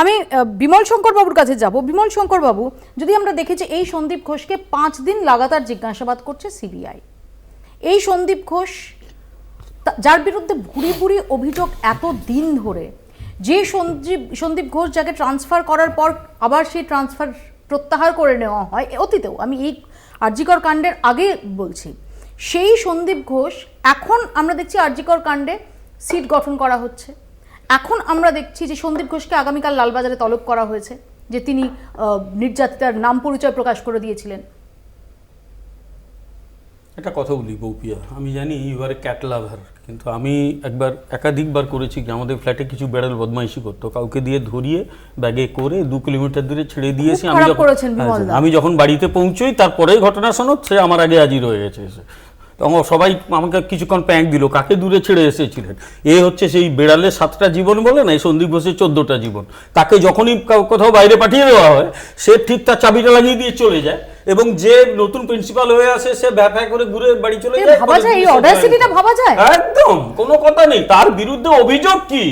আমি বিমল শঙ্কর বাবুর কাছে যাব। বিমল শঙ্কর বাবু যদি আমরা দেখি যে এই সন্দীপ ঘোষকে পাঁচ দিন লাগাতার জিজ্ঞাসাবাদ করছে সিবিআই। এই সন্দীপ ঘোষ যার বিরুদ্ধে ভুরি ভুরি অভিযোগ এত দিন ধরে, যে সন্দীপ সন্দীপ ঘোষ যাকে ট্রান্সফার করার পর আবার সেই ট্রান্সফার প্রত্যাহার করে নেওয়া হয়, অতীতেও, আমি এই আরজিকর কাণ্ডের আগে বলছি। সেই সন্দীপ ঘোষ, এখন আমরা দেখছি আরজিকর কাণ্ডে সিট গঠন করা হচ্ছে। এখন আমরা দেখছি যে সন্দীপ ঘোষকে আগামীকাল লালবাজারে তলব করা হয়েছে যে তিনি নির্যাতিতার নাম পরিচয় প্রকাশ করে দিয়েছিলেন একটা কথা বলি বৌপিয়া আমি জানি ইউ আর ক্যাট লাভার কিন্তু আমি একবার একাধিকবার করেছি কি আমাদের ফ্ল্যাটে কিছু বেড়াল বদমাইশি করতো কাউকে দিয়ে ধরিয়ে ব্যাগে করে দু কিলোমিটার দূরে ছেড়ে দিয়েছি আমি যখন হ্যাঁ। আমি যখন বাড়িতে পৌঁছোই তারপরেই ঘটনা শোনো সে আমার আগে হাজির হয়ে গেছে তখন সবাই আমাকে কিছুক্ষণ প্যাঁক দিল, কাকে দূরে ছেড়ে এসেছিলেন? এ হচ্ছে সেই বেড়ালের সাতটা জীবন বলে না, এই সন্দীপ ঘোষের চোদ্দটা জীবন। তাকে যখনই কোথাও বাইরে পাঠিয়ে দেওয়া হয়, সে ঠিক তার চাবিটা লাগিয়ে দিয়ে চলে যায়। এবং যে নতুন প্রিন্সিপাল হয়ে আসে সে ব্যবসা করে ঘুরে বাড়ি চলে যায় ভাবা যায়, এই audacity-টা ভাবা যায়? একদম কোনো কথা নেই। তার বিরুদ্ধে অভিযোগ কি?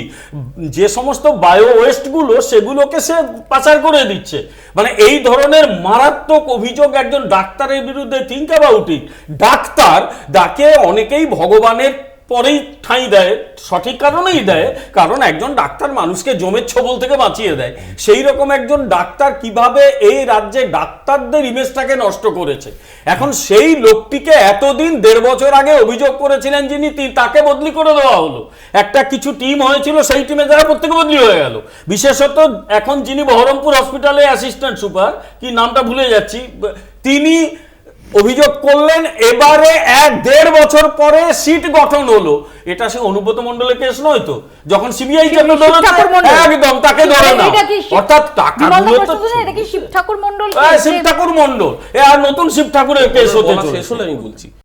যে সমস্ত বায়ো ওয়েস্টগুলো সেগুলোকে সে পাচার করে দিচ্ছে। মানে এই ধরনের মারাত্মক অভিযোগ একজন ডাক্তারের বিরুদ্ধে থিঙ্ক অ্যাবাউট ইট ডাক্তার যাকে অনেকেই ভগবানের পরেই ঠাঁই দেয়, সঠিক কারণেই দেয়, কারণ একজন ডাক্তার মানুষকে জমের ছবল থেকে বাঁচিয়ে দেয়। সেই রকম একজন ডাক্তার কীভাবে এই রাজ্যে ডাক্তারদের ইমেজটাকে নষ্ট করেছে? এখন সেই লোকটিকে এতদিন দেড় বছর আগে অভিযোগ করেছিলেন যিনি তাকে বদলি করে দেওয়া হলো। একটা কিছু টিম হয়েছিল, সেই টিমে যারা প্রত্যেকে বদলি হয়ে গেল। বিশেষত এখন যিনি বহরমপুর হসপিটালে অ্যাসিস্ট্যান্ট সুপার, কি নামটা ভুলে যাচ্ছি তিনি অভিযোগ করলেন এবারে এক দেড় বছর পরে সিট গঠন হলো। এটা সে অনুব্রত মন্ডলের কেস নয় তো? যখন সিবিআই একদম তাকে ধরে না শিব- অর্থাৎ টাকা শিব ঠাকুর মন্ডল শিব ঠাকুর মন্ডল এ আর নতুন শিব ঠাকুরের কেস হতে চলেছে। শেষ হলে আমি বলছি।